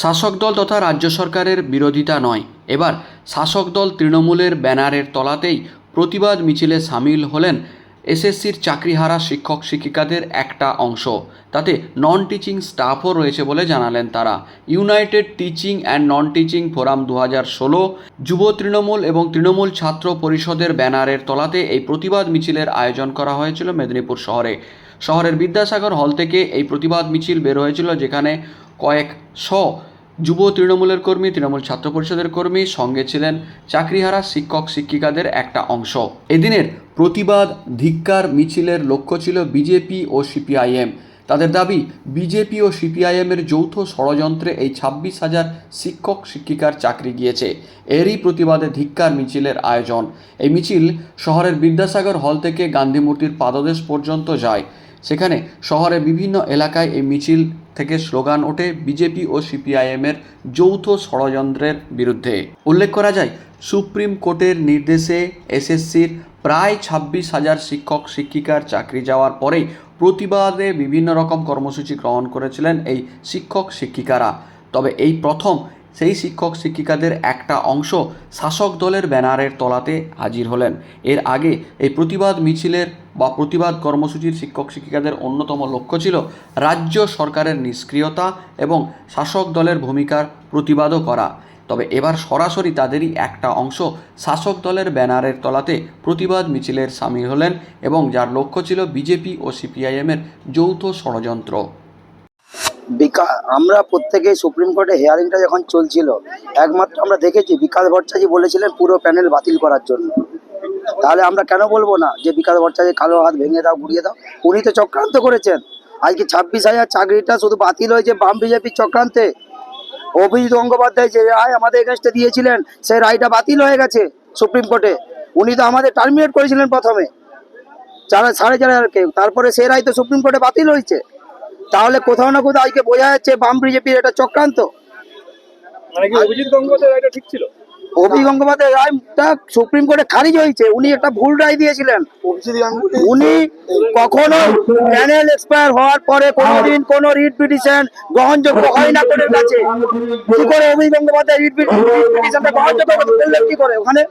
শাসক দল তথা রাজ্য সরকারের বিরোধিতা নয়। এবার শাসক দল তৃণমূলের ব্যানারের তলাতেই প্রতিবাদ মিছিলে সামিল হলেন এসএসসির চাকরিহারা শিক্ষক শিক্ষিকাদের একটা অংশ। তাতে নন টিচিং স্টাফও রয়েছে বলে জানালেন তারা। United teaching and non teaching forum দু হাজার ষোলো যুব তৃণমূল এবং তৃণমূল ছাত্র পরিষদের ব্যানারের তলাতে এই প্রতিবাদ মিছিলের আয়োজন করা হয়েছিল মেদিনীপুর শহরে। শহরের বিদ্যাসাগর হল থেকে এই প্রতিবাদ মিছিল বের হয়েছিল যেখানে কয়েক শ যুব তৃণমূলের কর্মী, তৃণমূল ছাত্র পরিষদের কর্মী সঙ্গে ছিলেন চাকরিহারা শিক্ষক, শিক্ষিকাদের একটা অংশ। এদিনের প্রতিবাদ, ধিক্কার, মিছিলের লক্ষ্য ছিল বিজেপি ও সিপিআইএম। তাদের দাবি, বিজেপি ও সিপিআইএমের যৌথ ষড়যন্ত্রে এই ছাব্বিশ হাজার শিক্ষক, শিক্ষিকার চাকরি গিয়েছে। এরই প্রতিবাদে ধিক্কার, মিছিলের আয়োজন। এই মিছিল শহরের বিদ্যাসাগর হল থেকে গান্ধী মূর্তির পাদদেশ পর্যন্ত যায়। সেখানে শহরের বিভিন্ন এলাকায় এই মিছিল থেকে স্লোগান ওঠে বিজেপি ও সিপিআইএমের যৌথ ষড়যন্ত্রের বিরুদ্ধে। উল্লেখ করা যায়, সুপ্রিম কোর্টের নির্দেশে এসএসসির প্রায় ছাব্বিশ হাজার শিক্ষক, শিক্ষিকার চাকরি যাওয়ার পরেই প্রতিবাদে বিভিন্ন রকম কর্মসূচি গ্রহণ করেছিলেন এই শিক্ষক, শিক্ষিকারা। তবে এই প্রথম সেই শিক্ষক শিক্ষিকাদের একটা অংশ শাসক দলের ব্যানারের তলাতে হাজির হলেন। এর আগে এই প্রতিবাদ মিছিলের বা প্রতিবাদ কর্মসূচির শিক্ষক শিক্ষিকাদের অন্যতম লক্ষ্য ছিল রাজ্য সরকারের নিষ্ক্রিয়তা এবং শাসক দলের ভূমিকার প্রতিবাদও করা। তবে এবার সরাসরি তাদেরই একটা অংশ শাসক দলের ব্যানারের তলাতে প্রতিবাদ মিছিলের সামিল হলেন এবং যার লক্ষ্য ছিল বিজেপি ও সিপিআইএমের যৌথ ষড়যন্ত্র। বিকা আমরা প্রত্যেকে সুপ্রিম কোর্টে হিয়ারিংটা যখন চলছিল, একমাত্র আমরা দেখেছি বিকাশ ভট্টাচার্য বলেছিলেন পুরো প্যানেল বাতিল করার জন্য। তাহলে আমরা কেন বলব না যে বিকাশ ভট্টাচার্য কালো হাত ভেঙে দাও, ঘুরিয়ে দাও? উনি তো চক্রান্ত করেছেন। আজকে ছাব্বিশ হাজার চাকরিটা শুধু বাতিল হয়েছে বাম বিজেপির চক্রান্তে। অভিজিৎ গঙ্গোপাধ্যায় যে রায় আমাদের এগেনস্টে দিয়েছিলেন, সেই রায়টা বাতিল হয়ে গেছে সুপ্রিম কোর্টে। উনি তো আমাদের টার্মিনেট করেছিলেন প্রথমে। চার সাড়ে চার হাজার হাজারকে। তারপরে সেই রায় তো সুপ্রিম কোর্টে বাতিল হয়েছে। তাহলে কোথাও না কোথাও আজকে বোঝা যাচ্ছে বাম বিজেপির এটা চক্রান্ত। মানে অভিজিৎ গঙ্গোপাধ্যায় এটা ঠিক ছিল? অভি গঙ্গোপাধ্যায় রায়টা সুপ্রিম কোর্টে খারিজ হয়েছে। উনি একটা ভুল রায় দিয়েছিলেন। উনি কখনো প্যানেল এক্সপায়ার হওয়ার পরে কোনোদিন কোনো রিট পিটিশন গ্রহণযোগ্য হয় না কোর্টের কাছে। কি করে অভি গঙ্গোপাধ্যায় রিট পিটিশনটা গ্রহণযোগ্য করতে বললেন কি করে? ওখানে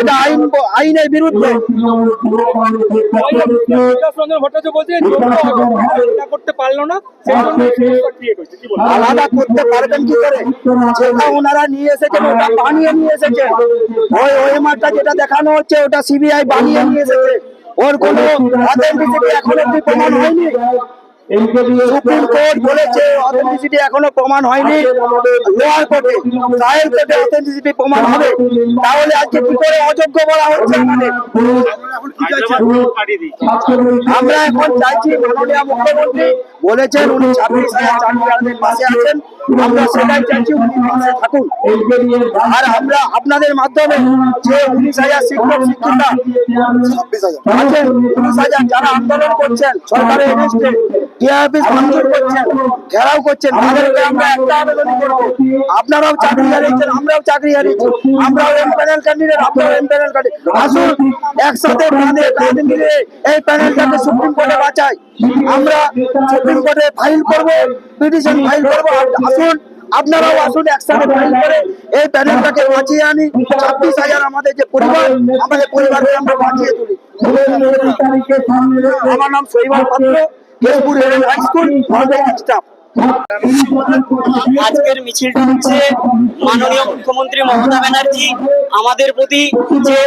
এটা আইন আইনের বিরুদ্ধে। করতে পারল না আলাদা করতে পারবেন কি করে? যেটা ওনারা নিয়ে এসেছেন ওটা বানিয়ে নিয়ে এসেছে। ওই ওএমআরটা যেটা দেখানো হচ্ছে, ওটা সিবিআই বানিয়ে নিয়ে এসেছে। ওর কোনো অথেন্টিসিটি এখনও প্রমাণ হয়নি। সুপ্রিম কোর্ট বলেছে অথেন্টিসিটি এখনও প্রমাণ হয়নি। লোয়ার কোর্টে ট্রায়াল কোর্টে অথেন্টিসিটি প্রমাণ হবে। তাহলে আজকে কি করে অযোগ্য বলা হচ্ছে আমাদের? আমরা এখন চাইছি মাননীয় মুখ্যমন্ত্রী বলেছেন উনি ছাব্বিশ হাজার চাকরিহারাদের পাশে আছেন। আমরা সেটাই চাইছি উনি পাশে থাকুন। আর আমরা আপনাদের মাধ্যমে যে উনিশ হাজার শিক্ষক শিক্ষিকা আছেন উনিশ হাজার যারা আন্দোলন করছেন সরকারের এগেনস্টে টিআরপিস ভাঙচুর করছেন? ঘেরাও করছেন? তাদেরকে আমরা একটা আবেদন করব আপনারাও চাকরি হারিয়েছেন আমরাও চাকরি হারিয়েছি। আমরাও এম প্যানেল ক্যান্ডিডেট আপনারাও এম প্যানেল ক্যান্ডিডেট আসুন একসাথে কাঁধ মিলিয়ে এই প্যানেলটাকে সুপ্রিম কোর্টে বাঁচাই। আমরা সুপ্রিম কোর্টে ফাইল করব পিটিশন ফাইল করব। আসুন আপনারাও আসুন একসাথে ফাইল করে এই প্যানেলটাকে বাঁচিয়ে আনি। ছাব্বিশ হাজার আমাদের যে পরিবার আমাদের পরিবারকে আমরা বাঁচিয়ে তুলি। আমার নাম শৈবাল পাত্র। আজকের মিছিলটা হচ্ছে মাননীয় মুখ্যমন্ত্রী মমতা ব্যানার্জি আমাদের প্রতি যে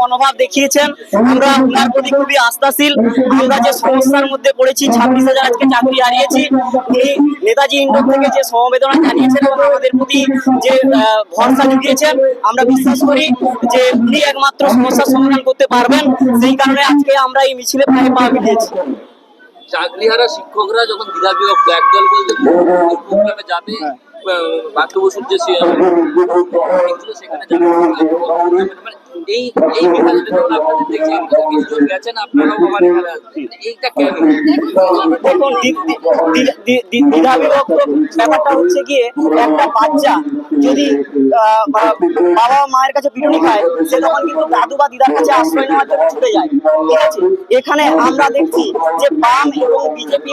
মনোভাব দেখিয়েছেন, আমরা ওনার প্রতি খুবই আস্থাশীল। আমরা যে সমস্যার মধ্যে পড়েছি, ছাব্বিশ হাজার আজকে চাকরি হারিয়েছি। উনি নেতাজি ইন্ডোর থেকে যে সমবেদনা জানিয়েছেন এবং আমাদের প্রতি যে ভরসা জুগিয়েছেন, আমরা বিশ্বাস করি যে উনি একমাত্র সমস্যার সমাধান করতে পারবেন। সেই কারণে আজকে আমরা এই মিছিলে প্রায় পা মিলিয়েছি। চাকরিহারা শিক্ষকরা যখন দ্বিধা বিভক্ত একদল বলতে প্রোগ্রামে যাবে। যে বাচ্চা যদি মায়ের কাছে খায় সে তখন কিন্তু দাদু বা দিদার কাছে যায় এখানে আমরা দেখছি যে বাম এবং বিজেপি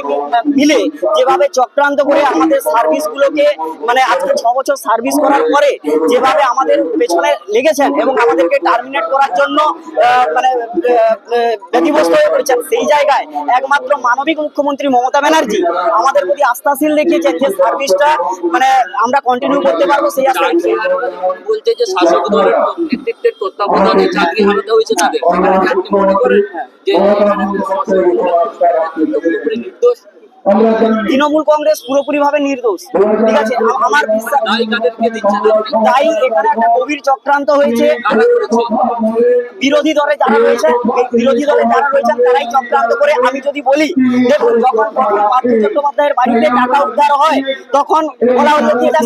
মিলে যেভাবে চক্রান্ত করে আমাদের সার্ভিস গুলোকে মানে আজকে ছ বছর সার্ভিস করার পরে যেভাবে আমাদের পেছনে লেগেছেন এবং আমাদেরকে টার্মিনেট করার জন্য মানে ব্যতিব্যস্ত হয়ে পড়েছেন সেই জায়গায় একমাত্র মানবিক মুখ্যমন্ত্রী মমতা ব্যানার্জি আমাদের প্রতি আস্থাশীল দেখিয়েছেন যে সার্ভিসটা মানে আমরা কন্টিনিউ করতে পারব সেই যখন বলছে যে শাসক দলের নেতৃত্বের তত্ত্বাবধানে চাকরি হারাতে হয়েছে তাদের। মনে যে না? পুরোপুরি নির্দোষ। তৃণমূল কংগ্রেস পুরোপুরি ভাবে নির্দোষ ঠিক আছে আমার বিশ্বাস তাই এখানে একটা গভীর চক্রান্ত হয়েছে। বিরোধী দলে যারা রয়েছে বিরোধী দলে যারা রয়েছেন তারাই চক্রান্ত করে আমি যদি বলি, দেখুন, যখন পার্থ চট্টোপাধ্যায়ের বাড়িতে টাকা উদ্ধার হয়, তখন বলা হলো যে এটা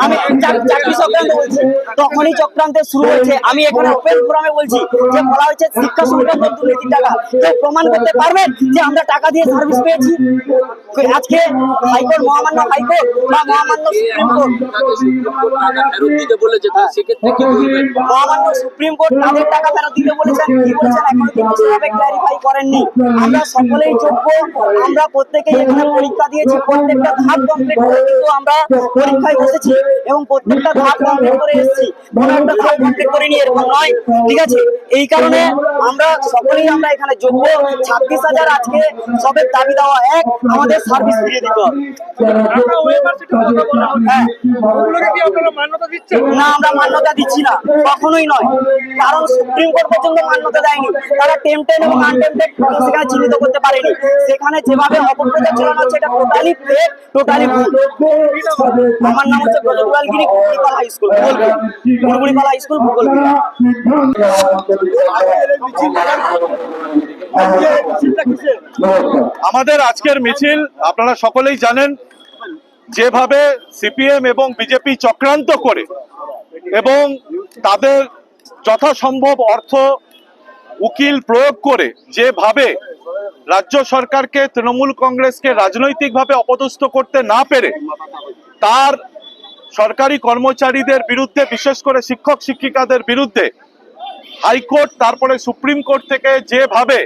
আমি চাক- চাকরি সংক্রান্ত বলছি। তখনই চক্রান্তের শুরু হয়েছে। আমি এখানে ওপেন ফোরামে বলছি যে বলা হয়েছে শিক্ষা সংক্রান্ত দুর্নীতির টাকা। কেউ প্রমাণ করতে পারবেন যে আমরা টাকা দিয়ে সার্ভিস পেয়েছি? আজকে হাইকোর্ট, মহামান্য হাইকোর্ট বা মহামান্য সুপ্রিম কোর্ট। মহামান্য সুপ্রিম কোর্ট তাদের টাকা ফেরত দিতে বলেছেন কি বলেছেন এখনও কিন্তু সেভাবে ক্ল্যারিফাই করেননি। আমরা সকলেই যোগ্য আমরা প্রত্যেকেই এখানে পরীক্ষা দিয়েছি প্রত্যেকটা ধাপ কমপ্লিট করে কিন্তু আমরা পরীক্ষায় বসেছি এবং প্রত্যেকটা ধাপ কমপ্লিট করে এসেছি। কোনো একটা ধাপ কমপ্লিট করিনি এরকম নয় ঠিক আছে? এই কারণে আমরা সকলেই আমরা এখানে যোগ্য। ছাব্বিশ হাজার আজকে সবের দাবি দেওয়া এক আমাদের সার্ভিস ফিরিয়ে দিতে হবে। হ্যাঁ। না আমরা মান্যতা দিচ্ছি না কখনোই নয়। কারণ সুপ্রিম কোর্ট পর্যন্ত মান্যতা দেয়নি। তারা টেম্পটেড এবং আনটেম্পটেড সেখানে চিহ্নিত করতে পারেনি। সেখানে যেভাবে অপপ্রচার চালানো হচ্ছে, এটা টোটালি ফেক টোটালি ভুল। আমার নাম হচ্ছে Brajadulal Giri high school Kurguripala high school Bhugolpur আমাদের আজকের মিছিল, আপনারা সকলেই জানেন, যেভাবে সিপিএম এবং বিজেপি চক্রান্ত করে এবং তাদের যথাসম্ভব অর্থ উকিল প্রয়োগ করে যেভাবে রাজ্য সরকারকে তৃণমূল কংগ্রেসকে রাজনৈতিকভাবে অপদস্থ করতে না পেরে তার সরকারি কর্মচারীদের বিরুদ্ধে, বিশেষ করে শিক্ষক শিক্ষিকাদের বিরুদ্ধে হাইকোর্ট, তারপরে সুপ্রিম কোর্ট থেকে যেভাবে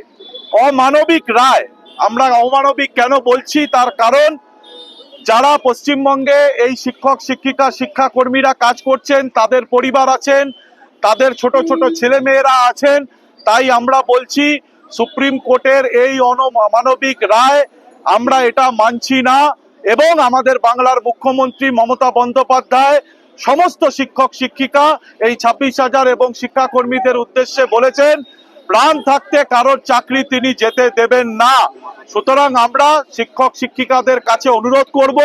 অমানবিক রায়, আমরা অমানবিক কেন বলছি তার কারণ, যারা পশ্চিমবঙ্গে এই শিক্ষক, শিক্ষিকা, শিক্ষাকর্মীরা কাজ করছেন, তাদের পরিবার আছেন তাদের ছোট ছোট ছেলে মেয়েরা আছেন তাই আমরা বলছি সুপ্রিম কোর্টের এই অনমানবিক রায় আমরা এটা মানছি না। এবং আমাদের বাংলার মুখ্যমন্ত্রী মমতা বন্দ্যোপাধ্যায় সমস্ত শিক্ষক শিক্ষিকা এই ছাব্বিশ হাজার এবং শিক্ষাকর্মীদের উদ্দেশ্যে বলেছেন প্রাণ থাকতে কারোর চাকরি তিনি যেতে দেবেন না। সুতরাং আমরা শিক্ষক শিক্ষিকাদের কাছে অনুরোধ করব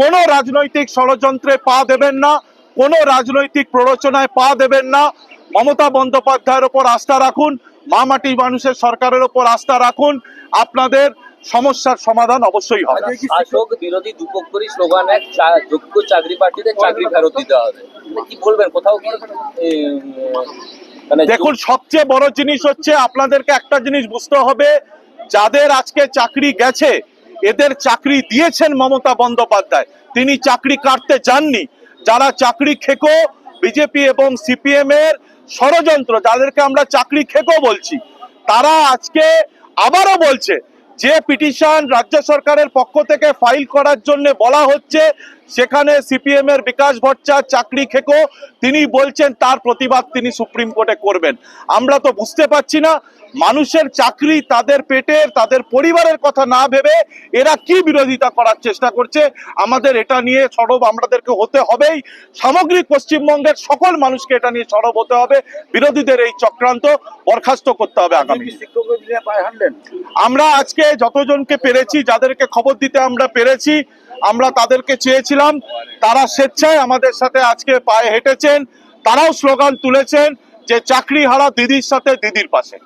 কোনো রাজনৈতিক ষড়যন্ত্রে পা দেবেন না। কোনো রাজনৈতিক প্ররোচনায় পা দেবেন না। মমতা বন্দ্যোপাধ্যায়ের ওপর আস্থা রাখুন মা মাটি মানুষের সরকারের ওপর আস্থা রাখুন। আপনাদের সমস্যার সমাধান অবশ্যই হবে। শাসক বিরোধী দুপক্ষরই স্লোগান এক যোগ্য চাকরি প্রার্থীদের চাকরি ফেরত দিতে হবে। মানে কি বলবেন কোথাও কি মানে দেখুন সবচেয়ে বড় জিনিস হচ্ছে আপনাদেরকে একটা জিনিস বুঝতে হবে যাদের আজকে চাকরি গেছে এদের চাকরি দিয়েছেন মমতা বন্দ্যোপাধ্যায়। তিনি চাকরি কাটতে যাননি যারা চাকরি খেকো, বিজেপি এবং সিপিএম এর ষড়যন্ত্র, যাদেরকে আমরা চাকরি খেকো বলছি, তারা আজকে আবারও বলছে যে পিটিশন রাজ্য সরকারের পক্ষ থেকে ফাইল করার জন্য বলা হচ্ছে সেখানে সিপিএম এর বিকাশ ভট্টাচার্য চাকরি খেকো তিনি বলছেন তার প্রতিবাদ তিনি সুপ্রিম কোর্টে করবেন। আমরা তো বুঝতে পারছি না মানুষের চাকরি তাদের পেটের তাদের পরিবারের কথা না ভেবে এরা কি বিরোধিতা করার চেষ্টা করছে? আমাদের এটা নিয়ে সরব আমাদেরকে হতে হবেই। সামগ্রিক পশ্চিমবঙ্গের সকল মানুষকে এটা নিয়ে সরব হতে হবে। বিরোধীদের এই চক্রান্ত বরখাস্ত করতে হবে আগামী আমরা আজকে যতজনকে পেরেছি যাদেরকে খবর দিতে আমরা পেরেছি আমরা তাদেরকে চেয়েছিলাম, তারা স্বেচ্ছায় আমাদের সাথে আজকে পায়ে হেঁটেছেন, তারাও স্লোগান তুলেছেন যে চাকরি হারা দিদির সাথে দিদির পাশে।